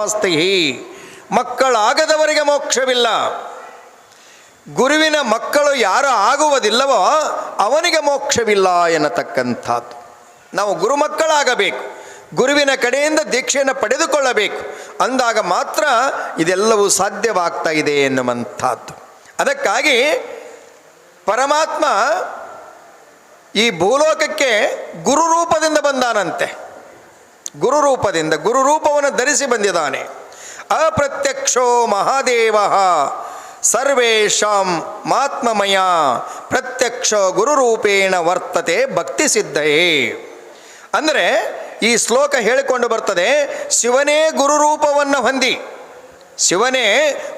ನಾಸ್ತಿ ಮಕ್ಕಳಾಗದವರಿಗೆ ಮೋಕ್ಷವಿಲ್ಲ. ಗುರುವಿನ ಮಕ್ಕಳು ಯಾರು ಆಗುವುದಿಲ್ಲವೋ ಅವನಿಗೆ ಮೋಕ್ಷವಿಲ್ಲ ಎನ್ನತಕ್ಕಂಥದ್ದು. ನಾವು ಗುರುಮಕ್ಕಳಾಗಬೇಕು. ಗುರುವಿನ ಕಡೆಯಿಂದ ದೀಕ್ಷೆಯನ್ನು ಪಡೆದುಕೊಳ್ಳಬೇಕು. ಅಂದಾಗ ಮಾತ್ರ ಇದೆಲ್ಲವೂ ಸಾಧ್ಯವಾಗ್ತಾ ಇದೆ ಎನ್ನುವಂಥದ್ದು. ಅದಕ್ಕಾಗಿ ಪರಮಾತ್ಮ ಈ ಭೂಲೋಕಕ್ಕೆ ಗುರು ರೂಪದಿಂದ ಬಂದಾನಂತೆ. ಗುರು ಗುರುರೂಪವನ್ನು ಗುರು ರೂಪವನ್ನು ಧರಿಸಿ ಬಂದಿದ್ದಾನೆ. ಅಪ್ರತ್ಯಕ್ಷೋ ಮಹಾದೇವ. ಸರ್ವೇಷಾಂ ಮಾತ್ಮಮಯ. ಪ್ರತ್ಯಕ್ಷ ಗುರುರೂಪೇಣ ವರ್ತತೆ ಭಕ್ತಿ ಸಿದ್ಧಯೇ ಅಂದರೆ ಈ ಶ್ಲೋಕ ಹೇಳಿಕೊಂಡು ಬರ್ತದೆ, ಶಿವನೇ ಗುರುರೂಪವನ್ನು ಹೊಂದಿ. ಶಿವನೇ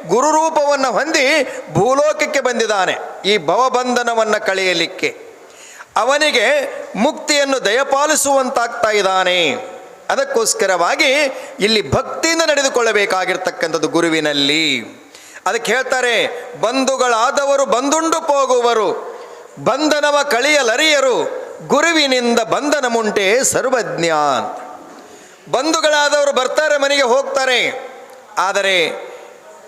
ಗುರುರೂಪವನ್ನು ಹೊಂದಿ ಭೂಲೋಕಕ್ಕೆ ಬಂದಿದ್ದಾನೆ, ಈ ಭವಬಂಧನವನ್ನು ಕಳೆಯಲಿಕ್ಕೆ. ಅವನಿಗೆ ಮುಕ್ತಿಯನ್ನು ದಯಪಾಲಿಸುವಂತಾಗ್ತಾ ಇದ್ದಾನೆ. ಅದಕ್ಕೋಸ್ಕರವಾಗಿ ಇಲ್ಲಿ ಭಕ್ತಿಯಿಂದ ನಡೆದುಕೊಳ್ಳಬೇಕಾಗಿರ್ತಕ್ಕಂಥದ್ದು ಗುರುವಿನಲ್ಲಿ. ಅದಕ್ಕೆ ಹೇಳ್ತಾರೆ, ಬಂಧುಗಳಾದವರು ಬಂದುಂಡು ಹೋಗುವರು, ಬಂಧನವ ಕಳಿಯಲರಿಯರು ಗುರುವಿನಿಂದ ಬಂಧನ ಮುಂಟೆ ಸರ್ವಜ್ಞ ಬಂಧುಗಳಾದವರು ಬರ್ತಾರೆ, ಮನೆಗೆ ಹೋಗ್ತಾರೆ, ಆದರೆ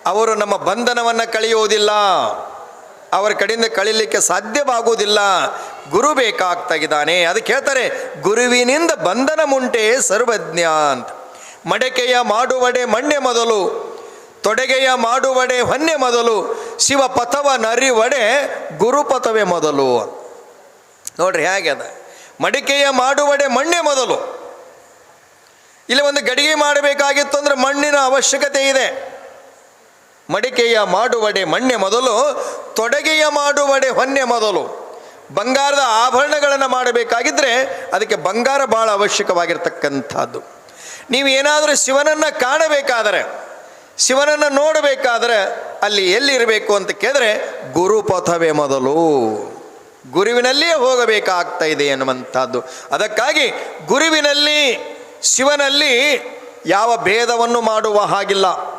ಅವರು ನಮ್ಮ ಬಂಧನವನ್ನು ಕಳೆಯುವುದಿಲ್ಲ. ಅವರ ಕಡೆಯಿಂದ ಕಳೀಲಿಕ್ಕೆ ಸಾಧ್ಯವಾಗುವುದಿಲ್ಲ. ಗುರು ಬೇಕಾಗ್ತಾಗಿದ್ದಾನೆ. ಅದಕ್ಕೆ ಹೇಳ್ತಾರೆ, ಗುರುವಿನಿಂದ ಬಂಧನ ಮುಂಟೆ ಸರ್ವಜ್ಞ ಅಂತ. ಮಡಕೆಯ ಮಾಡುವಡೆ ಮಣ್ಣೆ ಮೊದಲು, ತೊಡೆಗೆಯ ಮಾಡುವಡೆ ಹೊನ್ನೆ ಮೊದಲು ಶಿವ ಪಥವ ನರಿವಡೆ ಗುರುಪಥವೇ ಮೊದಲು. ನೋಡ್ರಿ ಹೇಗೆ ಅದ. ಮಡಿಕೆಯ ಮಾಡುವಡೆ ಮಣ್ಣೆ ಮೊದಲು. ಇಲ್ಲಿ ಒಂದು ಗಡಿಗೆ ಮಾಡಬೇಕಾಗಿತ್ತು ಅಂದರೆ ಮಣ್ಣಿನ ಅವಶ್ಯಕತೆ ಇದೆ. ಮಡಿಕೆಯ ಮಾಡುವಡೆ ಮಣ್ಣೆ ಮೊದಲು, ತೊಡಗೆಯ ಮಾಡುವಡೆ ಹೊನ್ನೆ ಮೊದಲು. ಬಂಗಾರದ ಆಭರಣಗಳನ್ನು ಮಾಡಬೇಕಾಗಿದ್ದರೆ ಅದಕ್ಕೆ ಬಂಗಾರ ಭಾಳ ಅವಶ್ಯಕವಾಗಿರ್ತಕ್ಕಂಥದ್ದು. ನೀವು ಏನಾದರೂ ಶಿವನನ್ನು ಕಾಣಬೇಕಾದರೆ, ಶಿವನನ್ನು ನೋಡಬೇಕಾದರೆ ಅಲ್ಲಿ ಎಲ್ಲಿರಬೇಕು ಅಂತ ಕೇಳಿದ್ರೆ ಗುರುಪಥವೇ ಮೊದಲು. ಗುರುವಿನಲ್ಲಿಯೇ ಹೋಗಬೇಕಾಗ್ತಾ ಇದೆ ಎನ್ನುವಂಥದ್ದು. ಅದಕ್ಕಾಗಿ ಗುರುವಿನಲ್ಲಿ, ಶಿವನಲ್ಲಿ ಯಾವ ಭೇದವನ್ನು ಮಾಡುವ ಹಾಗಿಲ್ಲ.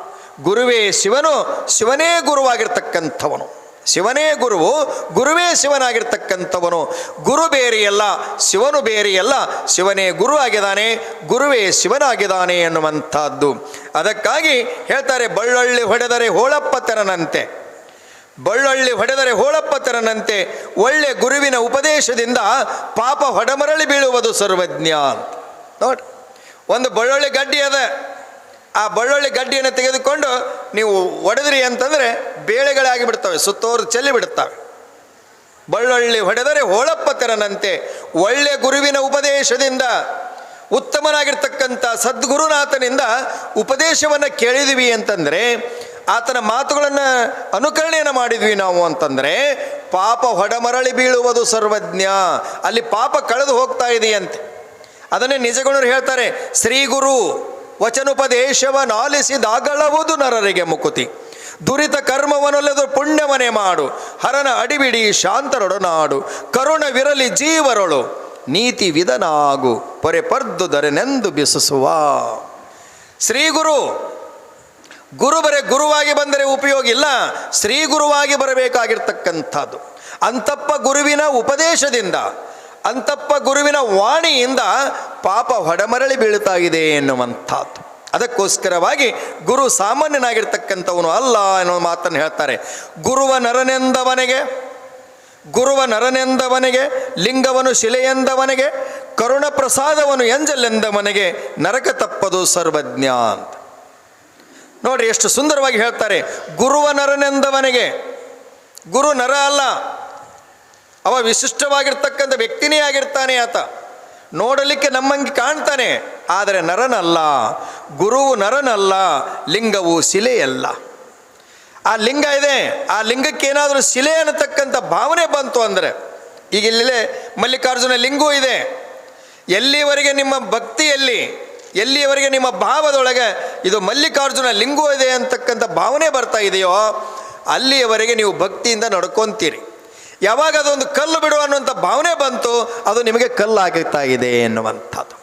ಗುರುವೇ ಶಿವನು, ಶಿವನೇ ಗುರುವಾಗಿರ್ತಕ್ಕಂಥವನು. ಶಿವನೇ ಗುರುವು, ಗುರುವೇ ಶಿವನಾಗಿರ್ತಕ್ಕಂಥವನು. ಗುರು ಬೇರೆಯಲ್ಲ ಶಿವನು ಬೇರೆಯಲ್ಲ ಶಿವನೇ ಗುರು ಆಗಿದ್ದಾನೆ, ಗುರುವೇ ಶಿವನಾಗಿದ್ದಾನೆ ಎನ್ನುವಂಥದ್ದು. ಅದಕ್ಕಾಗಿ ಹೇಳ್ತಾರೆ, ಬಳ್ಳೊಳ್ಳಿ ಹೊಡೆದರೆ ಹೋಳಪ್ಪ ತೆರನಂತೆ. ಬಳ್ಳೊಳ್ಳಿ ಹೊಡೆದರೆ ಹೋಳಪ್ಪ ತೆರನಂತೆ. ಒಳ್ಳೆ ಗುರುವಿನ ಉಪದೇಶದಿಂದ ಪಾಪ ಹೊಡಮರಳಿ ಬೀಳುವುದು ಸರ್ವಜ್ಞ ನೋಡಿ, ಒಂದು ಬಳ್ಳೊಳ್ಳಿ ಗಡ್ಡಿ ಅದ. ಆ ಬಳ್ಳೊಳ್ಳಿ ಗಡ್ಡಿಯನ್ನು ತೆಗೆದುಕೊಂಡು ನೀವು ಒಡೆದ್ರಿ ಅಂತಂದರೆ ಬೇಳೆಗಳಾಗಿ ಬಿಡ್ತವೆ ಸುತ್ತೋರು ಚೆಲ್ಲಿ ಬಿಡುತ್ತವೆ. ಬಳ್ಳೊಳ್ಳಿ ಹೊಡೆದರೆ ಹೋಳಪ್ಪ ತೆರನಂತೆ ಒಳ್ಳೆ ಗುರುವಿನ ಉಪದೇಶದಿಂದ, ಉತ್ತಮನಾಗಿರ್ತಕ್ಕಂಥ ಸದ್ಗುರುನಾಥನಿಂದ ಉಪದೇಶವನ್ನು ಕೇಳಿದ್ವಿ ಅಂತಂದರೆ, ಆತನ ಮಾತುಗಳನ್ನು ಅನುಕರಣೆಯನ್ನು ಮಾಡಿದ್ವಿ ನಾವು ಅಂತಂದರೆ, ಪಾಪ ಹೊಡಮರಳಿ ಬೀಳುವುದು ಸರ್ವಜ್ಞ, ಅಲ್ಲಿ ಪಾಪ ಕಳೆದು ಹೋಗ್ತಾ ಇದೆಯಂತೆ. ಅದನ್ನೇ ನಿಜಗುಣರು ಹೇಳ್ತಾರೆ ಶ್ರೀ ಗುರು ವಚನೋಪದೇಶವನಾಲಿಸಿದಾಗಳವುದು ನರರಿಗೆ ಮುಕುತಿ. ದುರಿತ ಕರ್ಮವನೊಲೆದು ಪುಣ್ಯವನೆ ಮಾಡು. ಹರನ ಅಡಿಬಿಡಿ ಶಾಂತರೊಡನಾಡು. ಕರುಣವಿರಲಿ ಜೀವರೊಳು. ನೀತಿ ವಿಧನಾಗು. ಪೊರೆ ಪರ್ದು ದರೆನೆಂದು ಬಿಸಿಸುವ. ಶ್ರೀ ಗುರು ಗುರು ಬರೇ ಗುರುವಾಗಿ ಬಂದರೆ ಉಪಯೋಗ ಇಲ್ಲ. ಶ್ರೀ ಗುರುವಾಗಿ ಬರಬೇಕಾಗಿರ್ತಕ್ಕಂಥದ್ದು. ಅಂತಪ್ಪ ಗುರುವಿನ ಉಪದೇಶದಿಂದ ಅಂತಪ್ಪ ಗುರುವಿನ ವಾಣಿಯಿಂದ ಪಾಪ ಹೊಡಮರಳಿ ಬೀಳುತ್ತಾ ಇದೆ ಎನ್ನುವಂಥದ್ದು. ಅದಕ್ಕೋಸ್ಕರವಾಗಿ ಗುರು ಸಾಮಾನ್ಯನಾಗಿರ್ತಕ್ಕಂಥವನು ಅಲ್ಲ ಅನ್ನೋ ಮಾತನ್ನು ಹೇಳ್ತಾರೆ. ಗುರುವ ನರನೆಂದವನಿಗೆ ಗುರುವ ನರನೆಂದವನಿಗೆ, ಲಿಂಗವನು ಶಿಲೆಯೆಂದವನಿಗೆ ಕರುಣ ಪ್ರಸಾದವನು ಎಂಜಲೆಂದವನಿಗೆ ನರಕ ತಪ್ಪದು ಸರ್ವಜ್ಞ ಅಂತ. ನೋಡ್ರಿ ಎಷ್ಟು ಸುಂದರವಾಗಿ ಹೇಳ್ತಾರೆ. ಗುರುವ ನರನೆಂದವನಿಗೆ, ಗುರು ನರ ಅಲ್ಲ ಅವ ವಿಶಿಷ್ಟವಾಗಿರ್ತಕ್ಕಂಥ ವ್ಯಕ್ತಿನೇ ಆಗಿರ್ತಾನೆ ಆತ. ನೋಡಲಿಕ್ಕೆ ನಮ್ಮಂಗೆ ಕಾಣ್ತಾನೆ, ಆದರೆ ನರನಲ್ಲ, ಗುರುವು ನರನಲ್ಲ, ಲಿಂಗವು ಶಿಲೆಯಲ್ಲ. ಆ ಲಿಂಗ ಇದೆ, ಆ ಲಿಂಗಕ್ಕೆ ಏನಾದರೂ ಶಿಲೆ ಅನ್ನತಕ್ಕಂಥ ಭಾವನೆ ಬಂತು ಅಂದರೆ, ಈಗ ಇಲ್ಲೇ ಮಲ್ಲಿಕಾರ್ಜುನ ಲಿಂಗೂ ಇದೆ. ಎಲ್ಲಿವರೆಗೆ ನಿಮ್ಮ ಭಕ್ತಿಯಲ್ಲಿ ಎಲ್ಲಿಯವರೆಗೆ ನಿಮ್ಮ ಭಾವದೊಳಗೆ ಇದು ಮಲ್ಲಿಕಾರ್ಜುನ ಲಿಂಗೂ ಇದೆ ಅಂತಕ್ಕಂಥ ಭಾವನೆ ಬರ್ತಾ ಇದೆಯೋ, ಅಲ್ಲಿಯವರೆಗೆ ನೀವು ಭಕ್ತಿಯಿಂದ ನಡ್ಕೊತೀರಿ. ಯಾವಾಗ ಅದೊಂದು ಕಲ್ಲು ಬಿಡು ಅನ್ನುವಂಥ ಭಾವನೆ ಬಂತು, ಅದು ನಿಮಗೆ ಕಲ್ಲಾಗುತ್ತಾ ಇದೆ ಎನ್ನುವಂಥದ್ದು.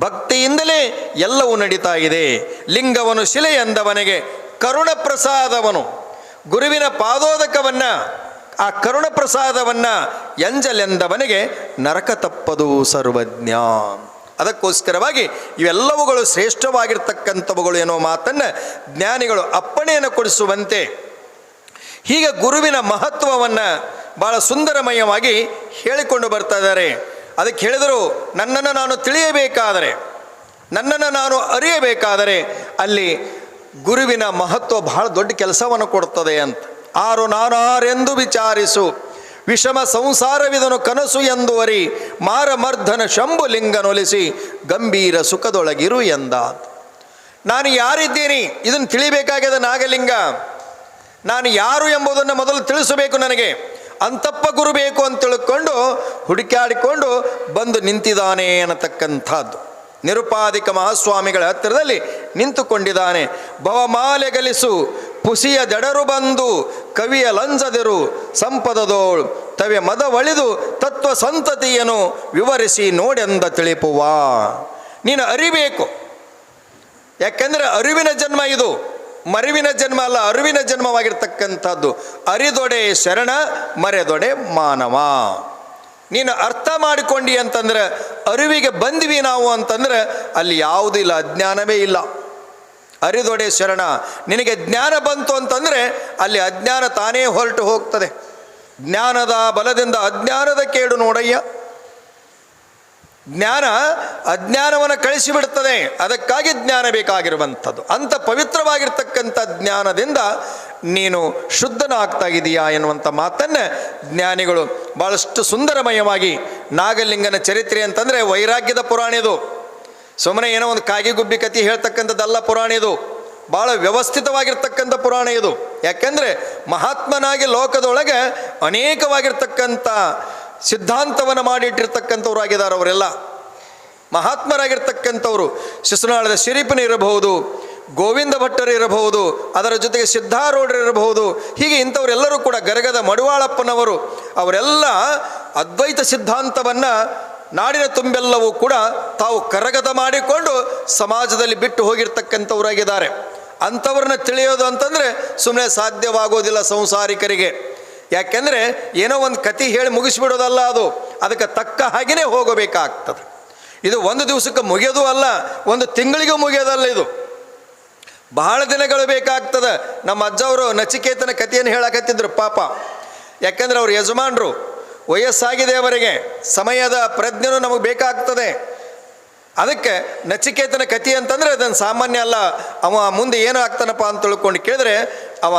ಭಕ್ತಿಯಿಂದಲೇ ಎಲ್ಲವೂ ನಡೀತಾ ಇದೆ ಲಿಂಗವನು ಶಿಲೆ ಎಂದವನಿಗೆ ಕರುಣ ಪ್ರಸಾದವನು ಗುರುವಿನ ಪಾದೋದಕವನ್ನು, ಆ ಕರುಣ ಪ್ರಸಾದವನ್ನು ಎಂಜಲೆಂದವನಿಗೆ ನರಕ ತಪ್ಪದು ಸರ್ವಜ್ಞ. ಅದಕ್ಕೋಸ್ಕರವಾಗಿ ಇವೆಲ್ಲವುಗಳು ಶ್ರೇಷ್ಠವಾಗಿರ್ತಕ್ಕಂಥವುಗಳು ಎನ್ನುವ ಮಾತನ್ನು ಜ್ಞಾನಿಗಳು ಅಪ್ಪಣೆಯನ್ನು ಕೊಡಿಸುವಂತೆ ಹೀಗೆ ಗುರುವಿನ ಮಹತ್ವವನ್ನು ಭಾಳ ಸುಂದರಮಯವಾಗಿ ಹೇಳಿಕೊಂಡು ಬರ್ತಾ ಇದ್ದಾರೆ. ಅದಕ್ಕೆ ಹೇಳಿದರು, ನನ್ನನ್ನು ನಾನು ತಿಳಿಯಬೇಕಾದರೆ, ನನ್ನನ್ನು ನಾನು ಅರಿಯಬೇಕಾದರೆ ಅಲ್ಲಿ ಗುರುವಿನ ಮಹತ್ವ ಬಹಳ ದೊಡ್ಡ ಕೆಲಸವನ್ನು ಕೊಡುತ್ತದೆ ಅಂತ. ಆರು ನಾನಾರೆಂದು ವಿಚಾರಿಸು, ವಿಷಮ ಸಂಸಾರವಿದನು ಕನಸು ಎಂದು ಅರಿ ಶಂಭು ಲಿಂಗನೊಲಿಸಿ ಗಂಭೀರ ಸುಖದೊಳಗಿರು ಎಂದ ನಾನು ಯಾರಿದ್ದೀನಿ? ಇದನ್ನು ತಿಳಿಬೇಕಾಗಿದೆ ನಾಗಲಿಂಗ? ನಾನು ಯಾರು ಎಂಬುದನ್ನು ಮೊದಲು ತಿಳಿಸಬೇಕು ನನಗೆ. ಅಂತಪ್ಪ ಗುರು ಬೇಕು ಅಂತ ತಿಳ್ಕೊಂಡು ಹುಡುಕಾಡಿಕೊಂಡು ಬಂದು ನಿಂತಿದ್ದಾನೆ ಅನ್ನತಕ್ಕಂಥದ್ದು. ನಿರುಪಾದಿಕ ಮಹಾಸ್ವಾಮಿಗಳ ಹತ್ತಿರದಲ್ಲಿ ನಿಂತುಕೊಂಡಿದ್ದಾನೆ. ಭವಮಾಲೆ ಗಲಿಸು ಪುಸಿಯ ದಡರು ಬಂದು, ಕವಿಯ ಲಂಜದಿರು, ಸಂಪದದೋಳು ತವೆ ಮದ ಒಳಿದು, ತತ್ವ ಸಂತತಿಯನ್ನು ವಿವರಿಸಿ ನೋಡೆಂದ ತಿಳಿಪುವ. ನೀನು ಅರಿಬೇಕು. ಯಾಕೆಂದರೆ ಅರಿವಿನ ಜನ್ಮ ಇದು. ಮರಿವಿನ ಜನ್ಮ ಅಲ್ಲ, ಅರಿವಿನ ಜನ್ಮವಾಗಿರ್ತಕ್ಕಂಥದ್ದು. ಅರಿದೊಡೆ ಶರಣ, ಮರೆದೊಡೆ ಮಾನವ. ನೀನು ಅರ್ಥ ಮಾಡಿಕೊಂಡಿ ಅಂತಂದ್ರೆ, ಅರಿವಿಗೆ ಬಂದ್ವಿ ನಾವು ಅಂತಂದ್ರೆ, ಅಲ್ಲಿ ಯಾವುದೂ ಇಲ್ಲ, ಅಜ್ಞಾನವೇ ಇಲ್ಲ. ಅರಿದೊಡೆ ಶರಣ. ನಿನಗೆ ಜ್ಞಾನ ಬಂತು ಅಂತಂದರೆ, ಅಲ್ಲಿ ಅಜ್ಞಾನ ತಾನೇ ಹೊರಟು ಹೋಗ್ತದೆ. ಜ್ಞಾನದ ಬಲದಿಂದ ಅಜ್ಞಾನದ ಕೇಡು ನೋಡಯ್ಯ. ಜ್ಞಾನ ಅಜ್ಞಾನವನ್ನು ಕಳಿಸಿಬಿಡ್ತದೆ. ಅದಕ್ಕಾಗಿ ಜ್ಞಾನ ಬೇಕಾಗಿರುವಂಥದ್ದು. ಅಂಥ ಪವಿತ್ರವಾಗಿರ್ತಕ್ಕಂಥ ಜ್ಞಾನದಿಂದ ನೀನು ಶುದ್ಧನಾಗ್ತಾ ಇದೆಯಾ ಎನ್ನುವಂಥ ಮಾತನ್ನು ಜ್ಞಾನಿಗಳು ಭಾಳಷ್ಟು ಸುಂದರಮಯವಾಗಿ ನಾಗಲಿಂಗನ ಚರಿತ್ರೆ ಅಂತಂದರೆ ವೈರಾಗ್ಯದ ಪುರಾಣ ಇದು. ಸುಮ್ಮನೆ ಏನೋ ಒಂದು ಕಾಗಿ ಗುಬ್ಬಿ ಹೇಳ್ತಕ್ಕಂಥದ್ದಲ್ಲ ಪುರಾಣ ಇದು. ಭಾಳ ವ್ಯವಸ್ಥಿತವಾಗಿರ್ತಕ್ಕಂಥ ಪುರಾಣ ಇದು. ಯಾಕೆಂದರೆ ಮಹಾತ್ಮನಾಗಿ ಲೋಕದೊಳಗೆ ಅನೇಕವಾಗಿರ್ತಕ್ಕಂಥ ಸಿದ್ಧಾಂತವನ್ನು ಮಾಡಿಟ್ಟಿರ್ತಕ್ಕಂಥವ್ರಾಗಿದ್ದಾರೆ ಅವರೆಲ್ಲ. ಮಹಾತ್ಮರಾಗಿರ್ತಕ್ಕಂಥವ್ರು. ಶಿಶುನಾಳದ ಶರೀಫನ ಇರಬಹುದು, ಗೋವಿಂದ ಭಟ್ಟರು ಇರಬಹುದು, ಅದರ ಜೊತೆಗೆ ಸಿದ್ಧಾರೂಢರು ಇರಬಹುದು, ಹೀಗೆ ಇಂಥವರೆಲ್ಲರೂ ಕೂಡ ಗರಗದ ಮಡುವಾಳಪ್ಪನವರು, ಅವರೆಲ್ಲ ಅದ್ವೈತ ಸಿದ್ಧಾಂತವನ್ನು ನಾಡಿನ ತುಂಬೆಲ್ಲವೂ ಕೂಡ ತಾವು ಕರಗದ ಮಾಡಿಕೊಂಡು ಸಮಾಜದಲ್ಲಿ ಬಿಟ್ಟು ಹೋಗಿರ್ತಕ್ಕಂಥವರಾಗಿದ್ದಾರೆ. ಅಂಥವ್ರನ್ನ ತಿಳಿಯೋದು ಅಂತಂದರೆ ಸುಮ್ಮನೆ ಸಾಧ್ಯವಾಗೋದಿಲ್ಲ ಸಂಸಾರಿಕರಿಗೆ. ಯಾಕೆಂದರೆ ಏನೋ ಒಂದು ಕತೆ ಹೇಳಿ ಮುಗಿಸ್ಬಿಡೋದಲ್ಲ ಅದು. ಅದಕ್ಕೆ ತಕ್ಕ ಹಾಗೆಯೇ ಹೋಗಬೇಕಾಗ್ತದೆ. ಇದು ಒಂದು ದಿವಸಕ್ಕೆ ಮುಗಿಯೋದು ಅಲ್ಲ, ಒಂದು ತಿಂಗಳಿಗೂ ಮುಗಿಯೋದಲ್ಲ ಇದು. ಬಹಳ ದಿನಗಳು ಬೇಕಾಗ್ತದೆ. ನಮ್ಮ ಅಜ್ಜವರು ನಚಿಕೇತನ ಕಥೆಯನ್ನು ಹೇಳಕತ್ತಿದ್ರು ಪಾಪ. ಯಾಕಂದ್ರೆ ಅವ್ರ ಯಜಮಾನರು, ವಯಸ್ಸಾಗಿದೆ ಅವರಿಗೆ, ಸಮಯದ ಪ್ರಜ್ಞೆನೂ ನಮಗೆ ಬೇಕಾಗ್ತದೆ. ಅದಕ್ಕೆ ನಚಿಕೇತನ ಕಥೆ ಅಂತಂದರೆ ಅದನ್ನು ಸಾಮಾನ್ಯ ಅಲ್ಲ, ಅವ ಮುಂದೆ ಏನು ಆಗ್ತಾನಪ್ಪ ಅಂತ ತಿಳ್ಕೊಂಡು ಕೇಳಿದ್ರೆ, ಅವ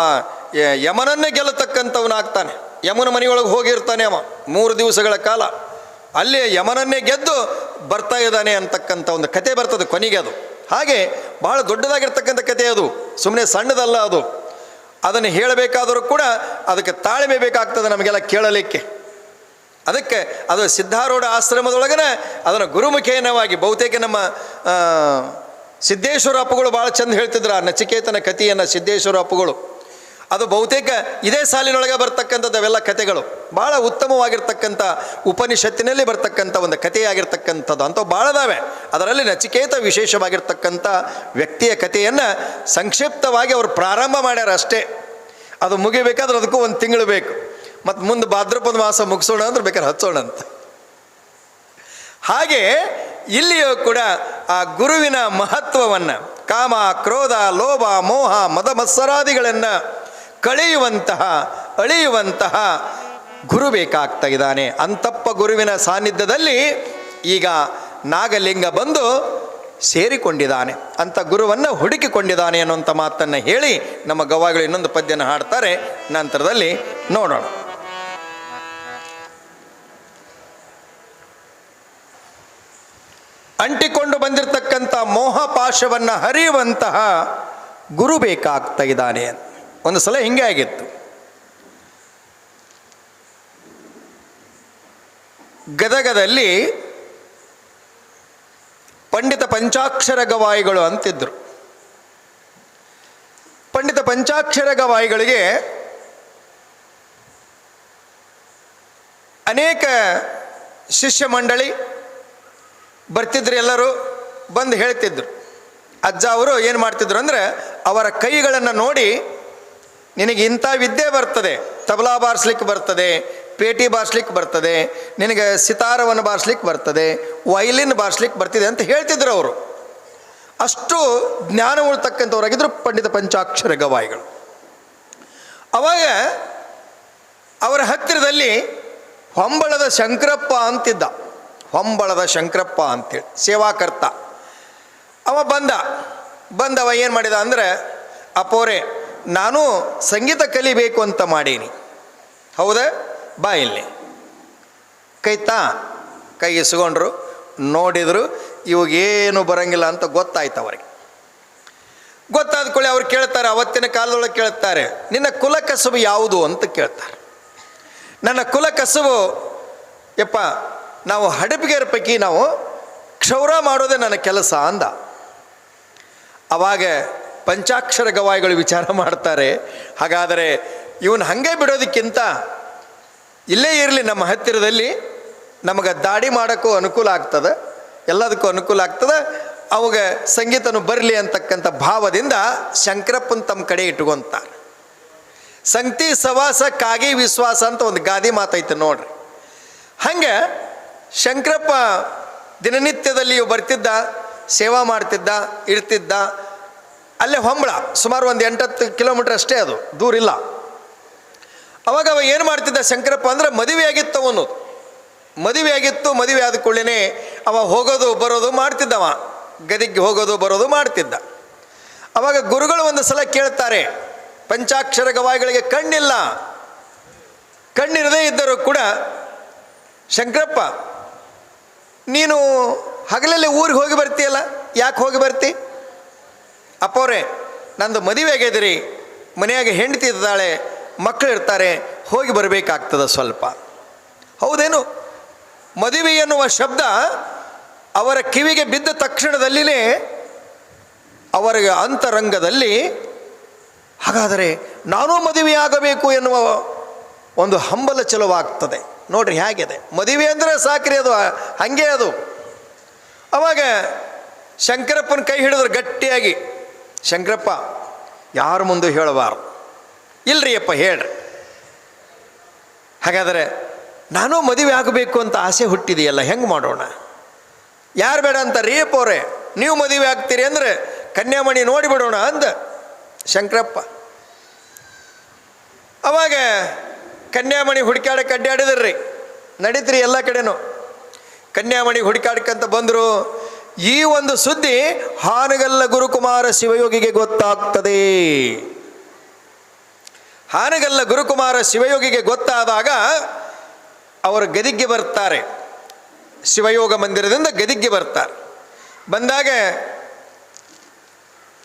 ಯಮನನ್ನೇ ಗೆಲ್ಲತಕ್ಕಂಥವನಾಗ್ತಾನೆ. ಯಮನ ಮನೆಯೊಳಗೆ ಹೋಗಿರ್ತಾನೆ ಅವ, ಮೂರು ದಿವಸಗಳ ಕಾಲ. ಅಲ್ಲಿ ಯಮನನ್ನೇ ಗೆದ್ದು ಬರ್ತಾ ಇದ್ದಾನೆ ಅಂತಕ್ಕಂಥ ಒಂದು ಕತೆ ಬರ್ತದೆ ಕೊನೆಗೆ ಅದು. ಹಾಗೆ ಬಹಳ ದೊಡ್ಡದಾಗಿರ್ತಕ್ಕಂಥ ಕತೆ ಅದು ಸುಮ್ಮನೆ ಸಣ್ಣದಲ್ಲ ಅದು. ಅದನ್ನು ಹೇಳಬೇಕಾದರೂ ಕೂಡ ಅದಕ್ಕೆ ತಾಳ್ಮೆ ಬೇಕಾಗ್ತದೆ ನಮಗೆಲ್ಲ ಕೇಳಲಿಕ್ಕೆ. ಅದಕ್ಕೆ ಅದು ಸಿದ್ಧಾರೂಢ ಆಶ್ರಮದೊಳಗನೆ ಅದನ್ನು ಗುರುಮುಖೇನವಾಗಿ ಬಹುತೇಕ ನಮ್ಮ ಸಿದ್ದೇಶ್ವರ ಅಪ್ಪಗಳು ಭಾಳ ಚಂದ ಹೇಳ್ತಿದ್ರು ಆ ನಚಿಕೇತನ ಕಥೆಯನ್ನು ಸಿದ್ದೇಶ್ವರ ಅಪ್ಪಗಳು. ಅದು ಬಹುತೇಕ ಇದೇ ಸಾಲಿನೊಳಗೆ ಬರ್ತಕ್ಕಂಥದ್ದು ಅವೆಲ್ಲ ಕಥೆಗಳು. ಭಾಳ ಉತ್ತಮವಾಗಿರ್ತಕ್ಕಂಥ ಉಪನಿಷತ್ತಿನಲ್ಲಿ ಬರ್ತಕ್ಕಂಥ ಒಂದು ಕಥೆಯಾಗಿರ್ತಕ್ಕಂಥದ್ದು. ಅಂತ ಭಾಳ ಅದಾವೆ ಅದರಲ್ಲಿ ನಚಿಕೇತ ವಿಶೇಷವಾಗಿರ್ತಕ್ಕಂಥ ವ್ಯಕ್ತಿಯ ಕಥೆಯನ್ನು ಸಂಕ್ಷಿಪ್ತವಾಗಿ ಅವರು ಪ್ರಾರಂಭ ಮಾಡ್ಯಾರ ಅಷ್ಟೇ. ಅದು ಮುಗಿಬೇಕಾದ್ರೆ ಅದಕ್ಕೂ ಒಂದು ತಿಂಗಳು ಬೇಕು. ಮತ್ತು ಮುಂದೆ ಭಾದ್ರಪದ ಮಾಸ ಮುಗಿಸೋಣ ಅಂದ್ರೆ ಬೇಕಾದ್ರೆ ಹಚ್ಚೋಣ ಅಂತ. ಹಾಗೆ ಇಲ್ಲಿಯೂ ಕೂಡ ಆ ಗುರುವಿನ ಮಹತ್ವವನ್ನು, ಕಾಮ, ಕ್ರೋಧ, ಲೋಭ, ಮೋಹ, ಮದ ಮತ್ಸರಾದಿಗಳನ್ನು ಕಳೆಯುವಂತಹ, ಅಳೆಯುವಂತಹ ಗುರು ಬೇಕಾಗ್ತಾ ಇದ್ದಾನೆ. ಅಂತಪ್ಪ ಗುರುವಿನ ಸಾನ್ನಿಧ್ಯದಲ್ಲಿ ಈಗ ನಾಗಲಿಂಗ ಬಂದು ಸೇರಿಕೊಂಡಿದ್ದಾನೆ. ಅಂತ ಗುರುವನ್ನು ಹುಡುಕಿಕೊಂಡಿದ್ದಾನೆ ಅನ್ನುವಂಥ ಮಾತನ್ನು ಹೇಳಿ ನಮ್ಮ ಗವಾಗಳು ಇನ್ನೊಂದು ಪದ್ಯನ ಹಾಡ್ತಾರೆ. ನಂತರದಲ್ಲಿ ನೋಡೋಣ. ಅಂಟಿಕೊಂಡು ಬಂದಿರತಕ್ಕಂಥ ಮೋಹ ಪಾಶವನ್ನು ಹರಿಯುವಂತಹ ಗುರು ಬೇಕಾಗ್ತಾ ಇದ್ದಾನೆ ಒಂದು ಸಲ ಹಿಂಗೆ ಆಗಿತ್ತು. ಗದಗದಲ್ಲಿ ಪಂಡಿತ ಪಂಚಾಕ್ಷರ ಗವಾಯಿಗಳು ಅಂತಿದ್ರು. ಪಂಡಿತ ಪಂಚಾಕ್ಷರ ಗವಾಯಿಗಳಿಗೆ ಅನೇಕ ಶಿಷ್ಯ ಮಂಡಳಿ ಬರ್ತಿದ್ರು ಎಲ್ಲರೂ ಬಂದು ಹೇಳ್ತಿದ್ರು. ಅಜ್ಜ ಅವರು ಏನು ಮಾಡ್ತಿದ್ರು ಅಂದರೆ ಅವರ ಕೈಗಳನ್ನು ನೋಡಿ ನಿನಗೆ ಇಂಥ ವಿದ್ಯೆ ಬರ್ತದೆ, ತಬಲಾ ಬಾರಿಸ್ಲಿಕ್ಕೆ ಬರ್ತದೆ, ಪೇಟಿ ಬಾರಿಸ್ಲಿಕ್ಕೆ ಬರ್ತದೆ, ನಿನಗೆ ಸಿತಾರವನ್ನು ಬಾರಿಸ್ಲಿಕ್ಕೆ ಬರ್ತದೆ, ವೈಲಿನ್ ಬಾರಿಸ್ಲಿಕ್ಕೆ ಬರ್ತಿದೆ ಅಂತ ಹೇಳ್ತಿದ್ರು ಅವರು. ಅಷ್ಟು ಜ್ಞಾನ ಉಳ್ತಕ್ಕಂಥವ್ರಾಗಿದ್ದರು ಪಂಡಿತ ಪಂಚಾಕ್ಷರ ಗವಾಯಿಗಳು. ಅವಾಗ ಅವರ ಹತ್ತಿರದಲ್ಲಿ ಹೊಂಬಳದ ಶಂಕರಪ್ಪ ಅಂತಿದ್ದ. ಹೊಂಬಳದ ಶಂಕರಪ್ಪ ಅಂತೇಳಿ, ಸೇವಾಕರ್ತ. ಅವ ಬಂದ, ಬಂದವ ಏನು ಮಾಡಿದ ಅಂದರೆ, ಅಪೋರೆ ನಾನು ಸಂಗೀತ ಕಲಿಬೇಕು ಅಂತ ಮಾಡೀನಿ. ಹೌದಾ? ಬಾ ಇಲ್ಲಿ. ಕೈತಾ ಕೈ ಇಸ್ಕೊಂಡ್ರು ನೋಡಿದ್ರು, ಇವಾಗೇನು ಬರಂಗಿಲ್ಲ ಅಂತ ಗೊತ್ತಾಯ್ತು ಅವರಿಗೆ. ಗೊತ್ತಾದ ಕೂಡಲೇ ಅವ್ರು ಕೇಳ್ತಾರೆ, ಅವತ್ತಿನ ಕಾಲದೊಳಗೆ ಕೇಳ್ತಾರೆ, ನಿನ್ನ ಕುಲ ಕಸುಬು ಯಾವುದು ಅಂತ ಕೇಳ್ತಾರೆ. ನನ್ನ ಕುಲ ಕಸುಬು, ಯಪ್ಪ, ನಾವು ಹಡಪಿಗೆರ ಪೈಕಿ ನಾವು ಕ್ಷೌರ ಮಾಡೋದೇ ನನ್ನ ಕೆಲಸ ಅಂದ. ಅವಾಗ ಪಂಚಾಕ್ಷರ ಗವಾಯಿಗಳು ವಿಚಾರ ಮಾಡ್ತಾರೆ. ಹಾಗಾದರೆ ಇವನು ಹಾಗೆ ಬಿಡೋದಕ್ಕಿಂತ ಇಲ್ಲೇ ಇರಲಿ ನಮ್ಮ ಹತ್ತಿರದಲ್ಲಿ ನಮಗೆ ದಾಡಿ ಮಾಡೋಕ್ಕೂ ಅನುಕೂಲ ಆಗ್ತದೆ, ಎಲ್ಲದಕ್ಕೂ ಅನುಕೂಲ ಆಗ್ತದೆ. ಅವಾಗ ಸಂಗೀತನು ಬರಲಿ ಅಂತಕ್ಕಂಥ ಭಾವದಿಂದ ಶಂಕರಪ್ಪನ ತಮ್ಮ ಕಡೆ ಇಟ್ಕೊಂತಾರೆ ಸಂಗತಿ ಸವಾಸ ಕಾಗಿ ವಿಶ್ವಾಸ ಅಂತ ಒಂದು ಗಾದಿ ಮಾತೈತೆ ನೋಡ್ರಿ. ಹಂಗೆ ಶಂಕರಪ್ಪ ದಿನನಿತ್ಯದಲ್ಲಿ ಬರ್ತಿದ್ದ, ಸೇವಾ ಮಾಡ್ತಿದ್ದ ಇರ್ತಿದ್ದ ಅಲ್ಲೇ ಹೊಂಬಳ, ಸುಮಾರು ಒಂದು ಎಂಟತ್ತು ಕಿಲೋಮೀಟ್ರ್ ಅಷ್ಟೇ ಅದು, ದೂರ ಇಲ್ಲ. ಅವಾಗ ಅವ ಏನು ಮಾಡ್ತಿದ್ದ ಶಂಕರಪ್ಪ ಅಂದ್ರೆ, ಮದುವೆ ಆಗಿತ್ತು ಅವನು. ಮದುವೆ ಆಗಿತ್ತು, ಮದುವೆ ಆದ ಕೂಡಲೇ ಅವ ಹೋಗೋದು, ಬರೋದು ಮಾಡ್ತಿದ್ದವ. ಗದಿಗೆ ಹೋಗೋದು, ಬರೋದು ಮಾಡ್ತಿದ್ದ. ಅವಾಗ ಗುರುಗಳು ಒಂದು ಸಲ ಕೇಳ್ತಾರೆ, ಪಂಚಾಕ್ಷರ ಗವಾಯಿಗಳಿಗೆ ಕಣ್ಣಿಲ್ಲ. ಕಣ್ಣಿರದೇ ಇದ್ದರೂ ಕೂಡ, ಶಂಕರಪ್ಪ, ನೀನು ಹಗಲಲ್ಲಿ ಊರಿಗೆ ಹೋಗಿ ಬರ್ತೀಯಲ್ಲ? ಯಾಕೆ ಹೋಗಿ ಬರ್ತಿ? ಅಪ್ಪವ್ರೆ ನಂದು ಮದುವೆ ಆಗಿದ್ರಿ ಮನೆಯಾಗ ಹೆಂಡತಿ ಇದ್ದಾಳೆ ಮಕ್ಕಳು ಇರ್ತಾರೆ, ಹೋಗಿ ಬರಬೇಕಾಗ್ತದ ಸ್ವಲ್ಪ. ಹೌದೇನು? ಮದುವೆ ಎನ್ನುವ ಶಬ್ದ ಅವರ ಕಿವಿಗೆ ಬಿದ್ದ ತಕ್ಷಣದಲ್ಲಿನೇ ಅವರ ಅಂತರಂಗದಲ್ಲಿ, ಹಾಗಾದರೆ ನಾನೂ ಮದುವೆಯಾಗಬೇಕು ಎನ್ನುವ ಒಂದು ಹಂಬಲ ಚಲುವಾಗ್ತದೆ. ನೋಡ್ರಿ ಹೇಗಿದೆ. ಮದುವೆ ಅಂದರೆ ಸಾಕ್ರಿ ಅದು, ಹಾಗೆ ಅದು. ಅವಾಗ ಶಂಕರಪ್ಪನ ಕೈ ಹಿಡಿದ್ರು ಗಟ್ಟಿಯಾಗಿ. ಶಂಕರಪ್ಪ, ಯಾರ ಮುಂದೆ ಹೇಳಬಾರ್ದು. ಇಲ್ರಿ ಅಪ್ಪ, ಹೇಳ್ರಿ. ಹಾಗಾದರೆ ನಾನು ಮದುವೆ ಆಗಬೇಕು ಅಂತ ಆಸೆ ಹುಟ್ಟಿದೆಯಲ್ಲ, ಹೆಂಗೆ ಮಾಡೋಣ? ಯಾರು ಬೇಡ ಅಂತ ರೀ ಅವರೇ, ನೀವು ಮದುವೆ ಆಗ್ತೀರಿ ಅಂದರೆ ಕನ್ಯಾಮಣಿ ನೋಡಿಬಿಡೋಣ ಅಂದ ಶಂಕರಪ್ಪ. ಅವಾಗ ಕನ್ಯಾಮಣಿ ಹುಡುಕಾಡಕ್ಕೆ ಅಡ್ಡಾಡಿದ್ರಿ ನಡೀತ್ರಿ ಎಲ್ಲ ಕಡೆನೂ. ಕನ್ಯಾಮಣಿ ಹುಡುಕಾಡ್ಕಂತ ಬಂದರು ಈ ಒಂದು ಸುದ್ದಿ ಹಾನಗಲ್ಲ ಗುರುಕುಮಾರ ಶಿವಯೋಗಿಗೆ ಗೊತ್ತಾಗ್ತದೆ. ಹಾನಗಲ್ಲ ಗುರುಕುಮಾರ ಶಿವಯೋಗಿಗೆ ಗೊತ್ತಾದಾಗ ಅವರು ಗದಿಗ್ಗೆ ಬರ್ತಾರೆ. ಶಿವಯೋಗ ಮಂದಿರದಿಂದ ಗದಿಗ್ಗೆ ಬರ್ತಾರೆ. ಬಂದಾಗ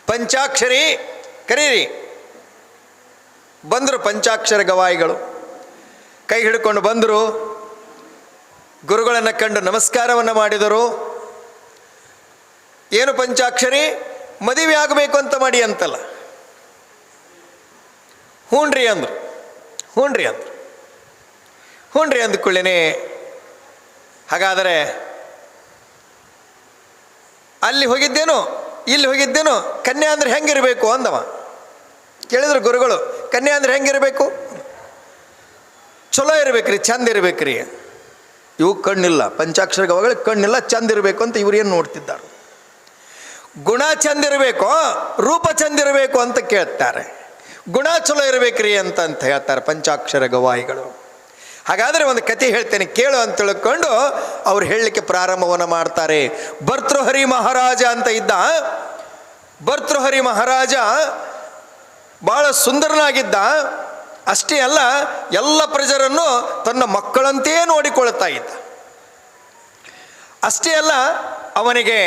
ಪಂಚಾಕ್ಷರಿ ಕರೀರಿ. ಬಂದರು ಪಂಚಾಕ್ಷರ ಗವಾಯಿಗಳು. ಕೈ ಹಿಡ್ಕೊಂಡು ಬಂದರು. ಗುರುಗಳನ್ನು ಕಂಡು ನಮಸ್ಕಾರವನ್ನು ಮಾಡಿದರು. ಏನು ಪಂಚಾಕ್ಷರಿ? ಮದುವೆ ಆಗಬೇಕು ಅಂತ ಮಾಡಿ ಅಂತಲ್ಲ. ಹ್ಞೂನ್ರಿ ಅಂದರು. ಹ್ಞೂನ್ರಿ ಅಂದರು. ಹ್ಞೂನ್ರಿ ಅಂದ್ಕೊಳ್ಳೇನೆ ಹಾಗಾದರೆ ಅಲ್ಲಿ ಹೋಗಿದ್ದೇನು, ಇಲ್ಲಿ ಹೋಗಿದ್ದೇನು, ಕನ್ಯಾ ಅಂದ್ರೆ ಹೆಂಗಿರಬೇಕು ಅಂದವ. ಕೇಳಿದ್ರು ಗುರುಗಳು, ಕನ್ಯಾ ಅಂದ್ರೆ ಹೆಂಗಿರಬೇಕು? ಚಲೋ ಇರಬೇಕ್ರಿ, ಚಂದ ಇರಬೇಕ್ರಿ. ಇವು ಕಣ್ಣಿಲ್ಲ ಪಂಚಾಕ್ಷರ ಗವಗಳಿಗೆ ಕಣ್ಣಿಲ್ಲ, ಚಂದ ಇರಬೇಕು ಅಂತ ಇವ್ರು ಏನು ನೋಡ್ತಿದ್ದಾರೆ? ಗುಣ ಚಂದಿರಬೇಕು ರೂಪ ಚಂದಿರಬೇಕು ಅಂತ ಕೇಳ್ತಾರೆ. ಗುಣ ಚಲೋ ಇರಬೇಕ್ರಿ ಅಂತ ಹೇಳ್ತಾರೆ ಪಂಚಾಕ್ಷರ ಗವಾಯಿಗಳು ಹಾಗಾದರೆ ಒಂದು ಕತೆ ಹೇಳ್ತೇನೆ, ಕೇಳು ಅಂತ ತಿಳ್ಕೊಂಡು ಅವ್ರು ಹೇಳಲಿಕ್ಕೆ ಪ್ರಾರಂಭವನ್ನು ಮಾಡ್ತಾರೆ. ಭರ್ತೃಹರಿ ಮಹಾರಾಜ ಅಂತ ಇದ್ದ ಭರ್ತೃಹರಿ ಮಹಾರಾಜ ಭಾಳ ಸುಂದರನಾಗಿದ್ದ, ಅಷ್ಟೇ ಅಲ್ಲ, ಎಲ್ಲ ಪ್ರಜರನ್ನು ತನ್ನ ಮಕ್ಕಳಂತೆಯೇ ನೋಡಿಕೊಳ್ತಾ ಇದ್ದ. ಅಷ್ಟೇ ಅಲ್ಲ, ಅವನಿಗೆ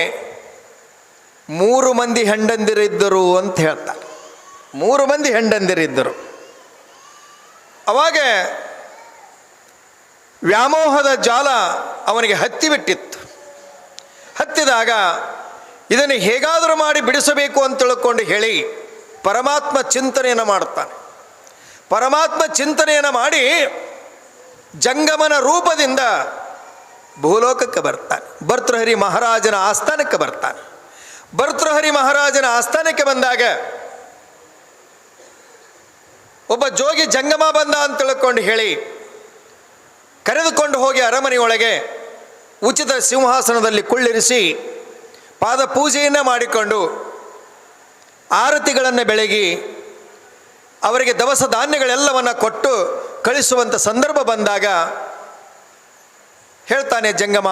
ಮೂರು ಮಂದಿ ಹೆಂಡಂದಿರಿದ್ದರು ಅಂತ ಹೇಳ್ತಾರೆ. ಮೂರು ಮಂದಿ ಹೆಂಡಂದಿರಿದ್ದರು. ಅವಾಗ ವ್ಯಾಮೋಹದ ಜಾಲ ಅವನಿಗೆ ಹತ್ತಿ ಬಿಟ್ಟಿತ್ತು. ಹತ್ತಿದಾಗ ಇದನ್ನು ಹೇಗಾದರೂ ಮಾಡಿ ಬಿಡಿಸಬೇಕು ಅಂತ ತಿಳ್ಕೊಂಡು ಹೇಳಿ ಪರಮಾತ್ಮ ಚಿಂತನೆಯನ್ನು ಮಾಡುತ್ತಾನೆ. ಪರಮಾತ್ಮ ಚಿಂತನೆಯನ್ನು ಮಾಡಿ ಜಂಗಮನ ರೂಪದಿಂದ ಭೂಲೋಕಕ್ಕೆ ಬರ್ತಾನೆ. ಭರ್ತೃಹರಿ ಮಹಾರಾಜನ ಆಸ್ಥಾನಕ್ಕೆ ಬರ್ತಾನೆ. ಭರ್ತೃಹರಿ ಮಹಾರಾಜನ ಆಸ್ಥಾನಕ್ಕೆ ಬಂದಾಗ ಒಬ್ಬ ಜೋಗಿ ಜಂಗಮ ಬಂದ ಅಂತ ತಿಳ್ಕೊಂಡು ಹೇಳಿ ಕರೆದುಕೊಂಡು ಹೋಗಿ ಅರಮನೆಯೊಳಗೆ ಉಚಿತ ಸಿಂಹಾಸನದಲ್ಲಿ ಕುಳ್ಳಿರಿಸಿ ಪಾದ ಪೂಜೆಯನ್ನು ಮಾಡಿಕೊಂಡು ಆರತಿಗಳನ್ನು ಬೆಳಗಿ ಅವರಿಗೆ ದವಸ ಧಾನ್ಯಗಳೆಲ್ಲವನ್ನು ಕೊಟ್ಟು ಕಳಿಸುವಂಥ ಸಂದರ್ಭ ಬಂದಾಗ ಹೇಳ್ತಾನೆ ಜಂಗಮ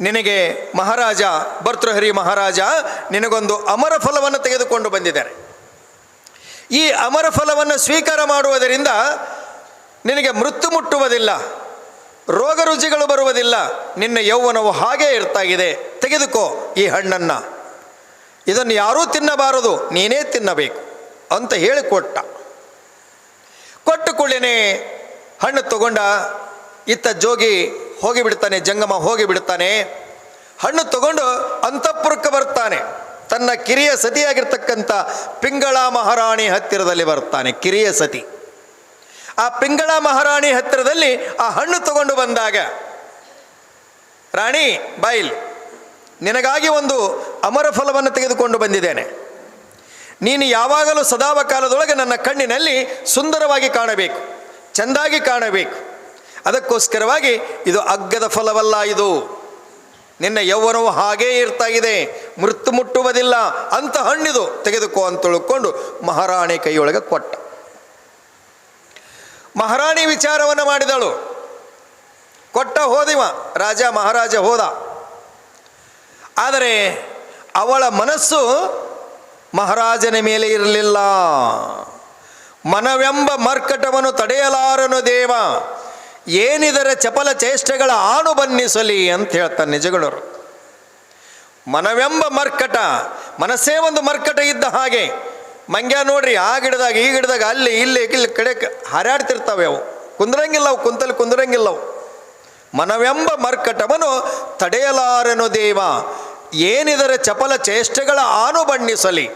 ನಿನಗೆ ಮಹಾರಾಜ ಭರ್ತೃಹರಿ ಮಹಾರಾಜ ನಿನಗೊಂದು ಅಮರ ಫಲವನ್ನು ತೆಗೆದುಕೊಂಡು ಬಂದಿದ್ದಾರೆ. ಈ ಅಮರ ಫಲವನ್ನು ಸ್ವೀಕಾರ ಮಾಡುವುದರಿಂದ ನಿನಗೆ ಮೃತ್ಯು ಮುಟ್ಟುವುದಿಲ್ಲ, ರೋಗ ರುಜಿಗಳು ಬರುವುದಿಲ್ಲ, ನಿನ್ನ ಯೌವನವು ಹಾಗೇ ಇರ್ತಾಗಿದೆ, ತೆಗೆದುಕೋ ಈ ಹಣ್ಣನ್ನು. ಇದನ್ನು ಯಾರೂ ತಿನ್ನಬಾರದು, ನೀನೇ ತಿನ್ನಬೇಕು ಅಂತ ಹೇಳಿ ಕೊಟ್ಟ ಕೊಟ್ಟು ಕೂಡಲೇ ಹಣ್ಣು ತಗೊಂಡ ಇತ್ತ ಜೋಗಿ ಹೋಗಿಬಿಡ್ತಾನೆ, ಜಂಗಮ ಹೋಗಿಬಿಡ್ತಾನೆ. ಹಣ್ಣು ತಗೊಂಡು ಅಂತಃಪುರಕ್ಕೆ ಬರ್ತಾನೆ. ತನ್ನ ಕಿರಿಯ ಸತಿಯಾಗಿರ್ತಕ್ಕಂಥ ಪಿಂಗಳ ಮಹಾರಾಣಿ ಹತ್ತಿರದಲ್ಲಿ ಬರ್ತಾನೆ, ಕಿರಿಯ ಸತಿ. ಆ ಪಿಂಗಳ ಮಹಾರಾಣಿ ಹತ್ತಿರದಲ್ಲಿ ಆ ಹಣ್ಣು ತಗೊಂಡು ಬಂದಾಗ, ರಾಣಿ ಬೈಲ್ ನಿನಗಾಗಿ ಒಂದು ಅಮರ ಫಲವನ್ನು ತೆಗೆದುಕೊಂಡು ಬಂದಿದ್ದೇನೆ. ನೀನು ಯಾವಾಗಲೂ ಸದಾವ ಕಾಲದೊಳಗೆ ನನ್ನ ಕಣ್ಣಿನಲ್ಲಿ ಸುಂದರವಾಗಿ ಕಾಣಬೇಕು, ಚೆಂದಾಗಿ ಕಾಣಬೇಕು. ಅದಕ್ಕೋಸ್ಕರವಾಗಿ ಇದು ಅಗ್ಗದ ಫಲವಲ್ಲ ಇದು. ನಿನ್ನ ಯೌವನವು ಹಾಗೇ ಇರ್ತಾ ಇದೆ, ಮೃತ್ಯು ಮುಟ್ಟುವುದಿಲ್ಲ, ಅಂತ ಹಣ್ಣಿದು ತೆಗೆದುಕೋ ಅಂತ ತಿಳ್ಕೊಂಡು ಮಹಾರಾಣಿ ಕೈಯೊಳಗೆ ಕೊಟ್ಟ. ಮಹಾರಾಣಿ ವಿಚಾರವನ್ನು ಮಾಡಿದಳು. ಕೊಟ್ಟ ಹೋದಿವ, ರಾಜ ಮಹಾರಾಜ ಹೋದ. ಆದರೆ ಅವಳ ಮನಸ್ಸು ಮಹಾರಾಜನ ಮೇಲೆ ಇರಲಿಲ್ಲ. ಮನವೆಂಬ ಮರ್ಕಟವನ್ನು ತಡೆಯಲಾರನು ದೇವ. ಏನಿದರ ಚಪಲ ಚೇಷ್ಟೆಗಳ ಆಣು ಬನ್ನಿಸಲಿ ಅಂತ ಹೇಳ್ತಾನೆ ನಿಜಗಳವರು. ಮನವೆಂಬ ಮರ್ಕಟ, ಮನಸ್ಸೇ ಒಂದು ಮರ್ಕಟ ಇದ್ದ ಹಾಗೆ. ಮಂಗ್ಯ ನೋಡ್ರಿ, ಆ ಗಿಡದಾಗ, ಈ ಗಿಡದಾಗ, ಅಲ್ಲಿ, ಇಲ್ಲಿ ಇಲ್ಲಿ ಕಡೆ ಹಾರಾಡ್ತಿರ್ತಾವೆ ಅವು. ಕುಂದ್ರಂಗಿಲ್ಲ ಅವು, ಕುಂತಲ್ಲಿ ಕುಂದ್ರಂಗಿಲ್ಲ ಅವು. ಮನವೆಂಬ ಮರ್ಕಟವನು ತಡೆಯಲಾರನು ದೇವ? ಏನಿದರ ಚಪಲ ಚೇಷ್ಟೆಗಳ ಆನು ಬಣ್ಣಿಸಲಿ?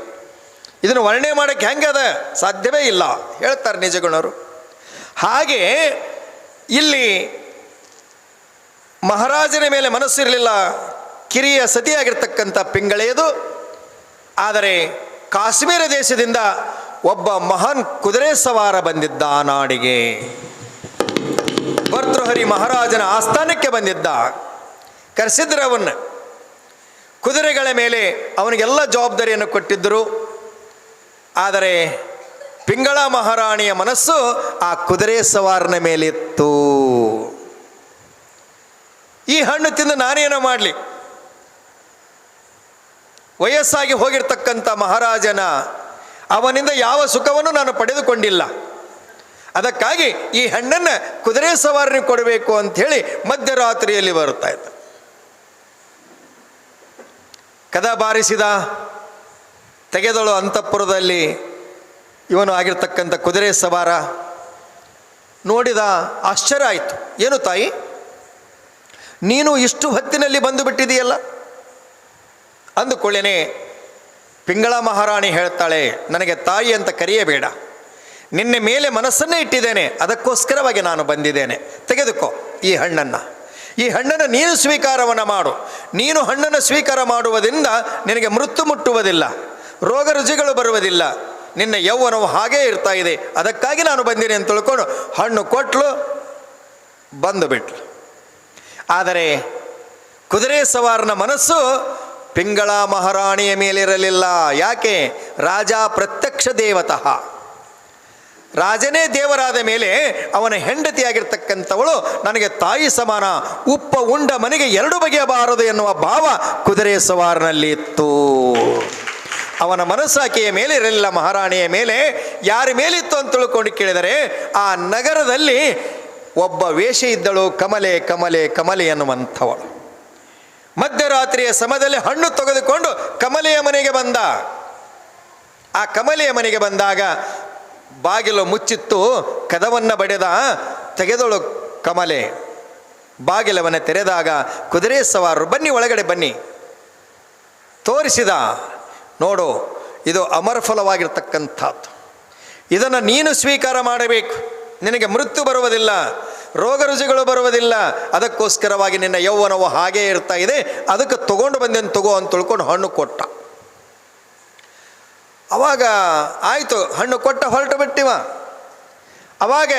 ಇದನ್ನು ವರ್ಣನೆ ಮಾಡೋಕ್ಕೆ ಹೆಂಗದ ಸಾಧ್ಯವೇ ಇಲ್ಲ. ಹೇಳ್ತಾರೆ ನಿಜಗುಣರು ಹಾಗೆ ಇಲ್ಲಿ ಮಹಾರಾಜನ ಮೇಲೆ ಮನಸ್ಸಿರಲಿಲ್ಲ, ಕಿರಿಯ ಸತಿಯಾಗಿರ್ತಕ್ಕಂಥ ಪಿಂಗಳೆಯದು ಆದರೆ ಕಾಶ್ಮೀರ ದೇಶದಿಂದ ಒಬ್ಬ ಮಹಾನ್ ಕುದುರೆ ಸವಾರ ಬಂದಿದ್ದ ಆ ನಾಡಿಗೆ. ಭರ್ತೃಹರಿ ಮಹಾರಾಜನ ಆಸ್ಥಾನಕ್ಕೆ ಬಂದಿದ್ದ. ಕರೆಸಿದ್ರೆ ಅವನ್ನ. ಕುದುರೆಗಳ ಮೇಲೆ ಅವನಿಗೆಲ್ಲ ಜವಾಬ್ದಾರಿಯನ್ನು ಕೊಟ್ಟಿದ್ದರು. ಆದರೆ ಪಿಂಗಳ ಮಹಾರಾಣಿಯ ಮನಸ್ಸು ಆ ಕುದುರೆ ಸವಾರನ ಮೇಲಿತ್ತು. ಈ ಹಣ್ಣು ತಿಂದು ನಾನೇನು ಮಾಡಲಿ. ವಯಸ್ಸಾಗಿ ಹೋಗಿರ್ತಕ್ಕಂಥ ಮಹಾರಾಜನ ಅವನಿಂದ ಯಾವ ಸುಖವನ್ನು ನಾನು ಪಡೆದುಕೊಂಡಿಲ್ಲ. ಅದಕ್ಕಾಗಿ ಈ ಹಣ್ಣನ್ನು ಕುದುರೆ ಸವಾರನಿಗೆ ಕೊಡಬೇಕು ಅಂಥೇಳಿ ಮಧ್ಯರಾತ್ರಿಯಲ್ಲಿ ಬರುತ್ತಾ ಇದ್ದ. ಕದ ಬಾರಿಸಿದ, ತೆಗೆದಳು ಅಂತಃಪುರದಲ್ಲಿ ಇವನು ಆಗಿರ್ತಕ್ಕಂಥ ಕುದುರೆ ಸವಾರ. ನೋಡಿದ ಆಶ್ಚರ್ಯ ಆಯಿತು. ಏನು ತಾಯಿ? ನೀನು ಇಷ್ಟು ಹೊತ್ತಿನಲ್ಲಿ ಬಂದು ಬಿಟ್ಟಿದೆಯಲ್ಲ ಅಂದುಕೊಳ್ಳೇನೆ, ಪಿಂಗಳ ಮಹಾರಾಣಿ ಹೇಳ್ತಾಳೆ, ನನಗೆ ತಾಯಿ ಅಂತ ಕರೆಯಬೇಡ. ನಿನ್ನೆ ಮೇಲೆ ಮನಸ್ಸನ್ನೇ ಇಟ್ಟಿದ್ದೇನೆ, ಅದಕ್ಕೋಸ್ಕರವಾಗಿ ನಾನು ಬಂದಿದ್ದೇನೆ. ತೆಗೆದುಕೋ ಈ ಹಣ್ಣನ್ನು. ಈ ಹಣ್ಣನ್ನು ನೀನು ಸ್ವೀಕಾರವನ್ನು ಮಾಡು. ನೀನು ಹಣ್ಣನ್ನು ಸ್ವೀಕಾರ ಮಾಡುವುದರಿಂದ ನಿನಗೆ ಮೃತ್ಯು ಮುಟ್ಟುವುದಿಲ್ಲ ರೋಗ ರುಜಿಗಳು ಬರುವುದಿಲ್ಲ. ನಿನ್ನ ಯೌವನವು ಹಾಗೇ ಇರ್ತಾ ಇದೆ. ಅದಕ್ಕಾಗಿ ನಾನು ಬಂದಿನಿ ಅಂತ ತಿಳ್ಕೊಂಡು ಹಣ್ಣು ಕೊಟ್ಲು, ಬಂದು ಬಿಟ್ಲು. ಆದರೆ ಕುದುರೆ ಸವಾರನ ಮನಸ್ಸು ಪಿಂಗಳ ಮಹಾರಾಣಿಯ ಮೇಲಿರಲಿಲ್ಲ. ಯಾಕೆ? ರಾಜ ಪ್ರತ್ಯಕ್ಷ ದೇವತಃ. ರಾಜನೇ ದೇವರಾದ ಮೇಲೆ ಅವನ ಹೆಂಡತಿಯಾಗಿರ್ತಕ್ಕಂಥವಳು ನನಗೆ ತಾಯಿ ಸಮಾನ. ಉಪ್ಪ ಉಂಡ ಮನೆಗೆ ಎರಡು ಬಗೆಯಬಾರದು ಎನ್ನುವ ಭಾವ ಕುದುರೆ ಸವಾರನಲ್ಲಿ ಇತ್ತು ಅವನ ಮನಸ್ಸಾಕೆಯ ಮೇಲೆ ಇರಲಿಲ್ಲ ಮಹಾರಾಣಿಯ ಮೇಲೆ. ಯಾರ ಮೇಲಿತ್ತು ಅಂತ ತಿಳ್ಕೊಂಡು ಕೇಳಿದರೆ, ಆ ನಗರದಲ್ಲಿ ಒಬ್ಬ ವೇಷ ಇದ್ದಳು, ಕಮಲೆ ಕಮಲೆ ಕಮಲೆ ಎನ್ನುವಂಥವಳು. ಮಧ್ಯರಾತ್ರಿಯ ಸಮಯದಲ್ಲಿ ಹಣ್ಣು ತೆಗೆದುಕೊಂಡು ಕಮಲೆಯ ಮನೆಗೆ ಬಂದ. ಆ ಕಮಲೆಯ ಮನೆಗೆ ಬಂದಾಗ ಬಾಗಿಲು ಮುಚ್ಚಿತ್ತು, ಕದವನ್ನು ಬಡೆದ ತೆಗೆದಳು ಕಮಲೆ. ಬಾಗಿಲವನ್ನು ತೆರೆದಾಗ ಕುದುರೆ ಸವಾರರು ಬನ್ನಿ, ಒಳಗಡೆ ಬನ್ನಿ. ತೋರಿಸಿದ ನೋಡು, ಇದು ಅಮರಫಲವಾಗಿರ್ತಕ್ಕಂಥದ್ದು ಇದನ್ನು ನೀನು ಸ್ವೀಕಾರ ಮಾಡಬೇಕು. ನಿನಗೆ ಮೃತ್ಯು ಬರುವುದಿಲ್ಲ, ರೋಗ ರುಜಿಗಳು ಬರುವುದಿಲ್ಲ. ಅದಕ್ಕೋಸ್ಕರವಾಗಿ ನಿನ್ನ ಯೌವನವು ಹಾಗೇ ಇರ್ತಾ ಇದೆ. ಅದಕ್ಕೆ ತಗೊಂಡು ಬಂದೇನು ತಗೋ ಅಂತ ತಿಳ್ಕೊಂಡು ಹಣ್ಣು ಕೊಟ್ಟ. ಅವಾಗ ಆಯಿತು, ಹಣ್ಣು ಕೊಟ್ಟ ಹೊರಟು ಬಿಟ್ಟಿವ. ಅವಾಗ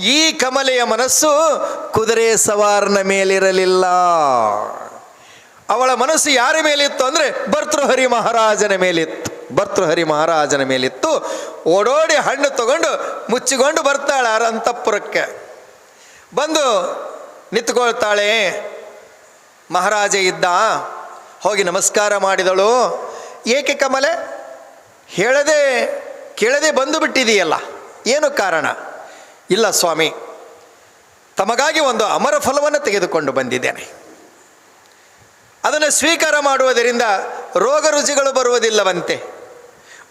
ಈ ಕಮಲೆಯ ಮನಸ್ಸು ಕುದುರೆ ಸವಾರನ ಮೇಲಿರಲಿಲ್ಲ. ಅವಳ ಮನಸ್ಸು ಯಾರ ಮೇಲಿತ್ತು ಅಂದರೆ ಭರ್ತೃಹರಿ ಮಹಾರಾಜನ ಮೇಲಿತ್ತು. ಭರ್ತೃಹರಿ ಮಹಾರಾಜನ ಮೇಲಿತ್ತು. ಓಡೋಡಿ ಹಣ್ಣು ತಗೊಂಡು ಮುಚ್ಚಿಕೊಂಡು ಬರ್ತಾಳೆ ಅರಂತಪುರಕ್ಕೆ ಅಂತಃಪುರಕ್ಕೆ ಬಂದು ನಿಂತ್ಕೊಳ್ತಾಳೆ, ಮಹಾರಾಜ ಇದ್ದ? ಹೋಗಿ ನಮಸ್ಕಾರ ಮಾಡಿದಳು. ಏಕೆ ಕಮಲೆ? ಹೇಳದೆ, ಕೇಳದೆ ಬಂದು ಬಿಟ್ಟಿದೆಯಲ್ಲ. ಏನು ಕಾರಣ? ಇಲ್ಲ ಸ್ವಾಮಿ, ತಮಗಾಗಿ ಒಂದು ಅಮರ ಫಲವನ್ನು ತೆಗೆದುಕೊಂಡು ಬಂದಿದ್ದೇನೆ. ಅದನ್ನು ಸ್ವೀಕಾರ ಮಾಡುವುದರಿಂದ ರೋಗ ರುಚಿಗಳು ಬರುವುದಿಲ್ಲವಂತೆ,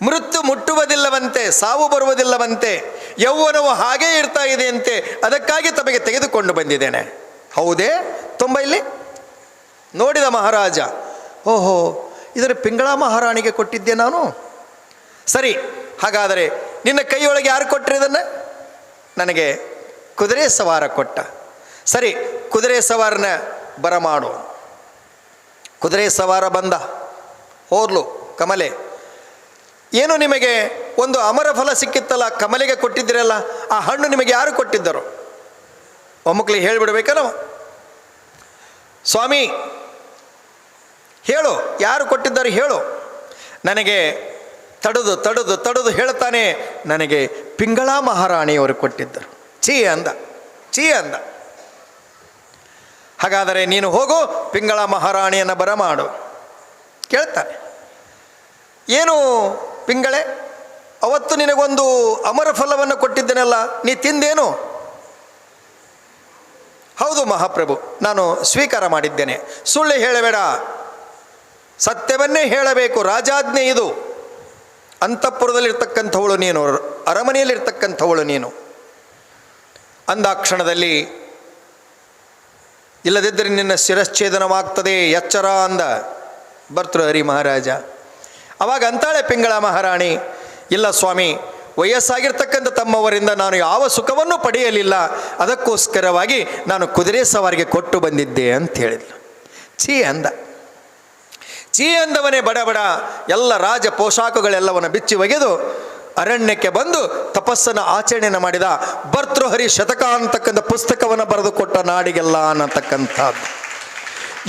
ಮೃತ್ಯು ಮುಟ್ಟುವುದಿಲ್ಲವಂತೆ, ಸಾವು ಬರುವುದಿಲ್ಲವಂತೆ, ಯೌವನವು ಹಾಗೇ ಇರ್ತಾ ಇದೆಯಂತೆ, ಅದಕ್ಕಾಗಿ ತಮಗೆ ತೆಗೆದುಕೊಂಡು ಬಂದಿದ್ದೇನೆ. ಹೌದೇ? ತುಂಬ ಇಲ್ಲಿ? ನೋಡಿದ ಮಹಾರಾಜ, ಓಹೋ ಇದರ ಪಿಂಗಳ ಮಹಾರಾಣಿಗೆ ಕೊಟ್ಟಿದ್ದೆ ನಾನು. ಸರಿ, ಹಾಗಾದರೆ ನಿನ್ನ ಕೈಯೊಳಗೆ ಯಾರು ಕೊಟ್ಟರೆ ಇದನ್ನು? ನನಗೆ ಕುದುರೆ ಸವಾರ ಕೊಟ್ಟ. ಸರಿ, ಕುದುರೆ ಸವಾರನ ಬರಮಾಡು. ಕುದುರೆ ಸವಾರ ಬಂದ. ಹೋರ್ಲು ಕಮಲೆ. ಏನು ನಿಮಗೆ ಒಂದು ಅಮರ ಫಲ ಸಿಕ್ಕಿತ್ತಲ್ಲ, ಕಮಲೆಗೆ ಕೊಟ್ಟಿದ್ದೀರಲ್ಲ, ಆ ಹಣ್ಣು ನಿಮಗೆ ಯಾರು ಕೊಟ್ಟಿದ್ದರು? ಒಮ್ಮಕ್ಳಿಗೆ ಹೇಳಿಬಿಡ್ಬೇಕಲ್ಲ ಸ್ವಾಮಿ, ಹೇಳು, ಯಾರು ಕೊಟ್ಟಿದ್ದಾರೆ ಹೇಳು. ನನಗೆ ತಡೆದು ತಡೆದು ತಡೆದು ಹೇಳ್ತಾನೆ, ನನಗೆ ಪಿಂಗಳ ಮಹಾರಾಣಿಯವರು ಕೊಟ್ಟಿದ್ದರು. ಚೀ ಅಂದ ಚೀ ಅಂದ. ಹಾಗಾದರೆ ನೀನು ಹೋಗು, ಪಿಂಗಳ ಮಹಾರಾಣಿಯನ್ನು ಬರಮಾಡು. ಕೇಳ್ತಾನೆ ಏನು ಪಿಂಗಳೆ, ಅವತ್ತು ನಿನಗೊಂದು ಅಮರ ಫಲವನ್ನು ಕೊಟ್ಟಿದ್ದೇನಲ್ಲ, ನೀ ತಿಂದೇನು? ಹೌದು ಮಹಾಪ್ರಭು, ನಾನು ಸ್ವೀಕಾರ ಮಾಡಿದ್ದೇನೆ. ಸುಳ್ಳು ಹೇಳಬೇಡ. ಸತ್ಯವನ್ನೇ ಹೇಳಬೇಕು, ರಾಜಾಜ್ಞೆ ಇದು. ಅಂತಃಪುರದಲ್ಲಿರ್ತಕ್ಕಂಥವಳು ನೀನು, ಅರಮನೆಯಲ್ಲಿರ್ತಕ್ಕಂಥವಳು ನೀನು. ಅಂದಾಕ್ಷಣದಲ್ಲಿ ಇಲ್ಲದಿದ್ದರೆ ನಿನ್ನ ಶಿರಶ್ಛೇದನವಾಗ್ತದೆ, ಎಚ್ಚರ ಅಂದ. ಭರ್ತೃಹರಿ ಮಹಾರಾಜ. ಅವಾಗ ಅಂತಾಳೆ ಪಿಂಗಳ ಮಹಾರಾಣಿ, ಇಲ್ಲ ಸ್ವಾಮಿ, ವಯಸ್ಸಾಗಿರ್ತಕ್ಕಂಥ ತಮ್ಮವರಿಂದ ನಾನು ಯಾವ ಸುಖವನ್ನು ಪಡೆಯಲಿಲ್ಲ, ಅದಕ್ಕೋಸ್ಕರವಾಗಿ ನಾನು ಕುದುರೆ ಸವಾರಿಗೆ ಕೊಟ್ಟು ಬಂದಿದ್ದೆ ಅಂತ ಹೇಳಿದ್ಲು. ಛೀ ಅಂದ. ಛೀ ಅಂದವನೇ ಬಡ ಬಡ, ಎಲ್ಲ ರಾಜ ಪೋಷಾಕುಗಳೆಲ್ಲವನ್ನು ಬಿಚ್ಚಿ ಒಗೆದು ಅರಣ್ಯಕ್ಕೆ ಬಂದು ತಪಸ್ಸನ್ನು ಆಚರಣೆಯನ್ನು ಮಾಡಿದ ಭರ್ತೃಹರಿ ಶತಕ ಅಂತಕ್ಕಂಥ ಪುಸ್ತಕವನ್ನು ಬರೆದುಕೊಟ್ಟ ನಾಡಿಗೆಲ್ಲ ಅನ್ನತಕ್ಕಂಥದ್ದು.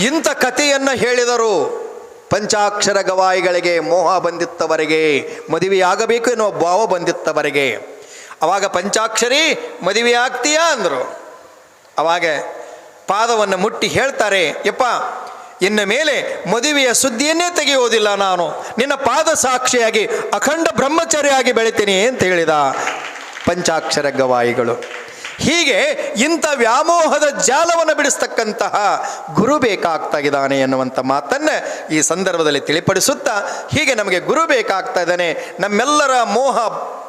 ಇಂಥ ಕಥೆಯನ್ನು ಹೇಳಿದರು ಪಂಚಾಕ್ಷರ ಗವಾಯಿಗಳಿಗೆ ಮೋಹ ಬಂದಿತ್ತವರೆಗೆ, ಮದುವೆಯಾಗಬೇಕು ಎನ್ನುವ ಭಾವ ಬಂದಿತ್ತವರೆಗೆ. ಅವಾಗ ಪಂಚಾಕ್ಷರಿ ಮದುವೆ ಆಗ್ತೀಯಾ ಅಂದರು. ಅವಾಗ ಪಾದವನ್ನು ಮುಟ್ಟಿ ಹೇಳ್ತಾರೆ, ಯಪ್ಪ ಇನ್ನು ಮೇಲೆ ಮದುವೆಯ ಸುದ್ದಿಯನ್ನೇ ತೆಗೆಯುವುದಿಲ್ಲ ನಾನು. ನಿನ್ನ ಪಾದ ಸಾಕ್ಷಿಯಾಗಿ ಅಖಂಡ ಬ್ರಹ್ಮಚರ್ಯಾಗಿ ಬೆಳಿತೀನಿ ಅಂತ ಹೇಳಿದ ಪಂಚಾಕ್ಷರ ಗವಾಯಿಗಳು. ಹೀಗೆ ಇಂಥ ವ್ಯಾಮೋಹದ ಜಾಲವನ್ನು ಬಿಡಿಸ್ತಕ್ಕಂತಹ ಗುರು ಬೇಕಾಗ್ತಾ ಇದ್ದಾನೆ ಎನ್ನುವಂಥ ಮಾತನ್ನು ಈ ಸಂದರ್ಭದಲ್ಲಿ ತಿಳಿಪಡಿಸುತ್ತಾ ಹೀಗೆ ನಮಗೆ ಗುರು ಬೇಕಾಗ್ತಾ ಇದ್ದಾನೆ. ನಮ್ಮೆಲ್ಲರ ಮೋಹ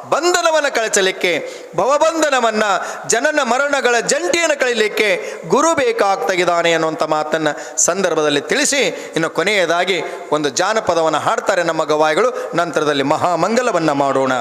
ಬಂಧನವನ್ನು ಕಳಚಲಿಕ್ಕೆ, ಭವಬಂಧನವನ್ನು, ಜನನ ಮರಣಗಳ ಜಂಟಿಯನ್ನು ಕಳೀಲಿಕ್ಕೆ ಗುರು ಬೇಕಾಗ್ತಾ ಇದ್ದಾನೆ ಅನ್ನುವಂಥ ಮಾತನ್ನು ಸಂದರ್ಭದಲ್ಲಿ ತಿಳಿಸಿ, ಇನ್ನು ಕೊನೆಯದಾಗಿ ಒಂದು ಜಾನಪದವನ್ನು ಹಾಡ್ತಾರೆ ನಮ್ಮ ಗವಾಯಿಗಳು. ನಂತರದಲ್ಲಿ ಮಹಾಮಂಗಲವನ್ನು ಮಾಡೋಣ.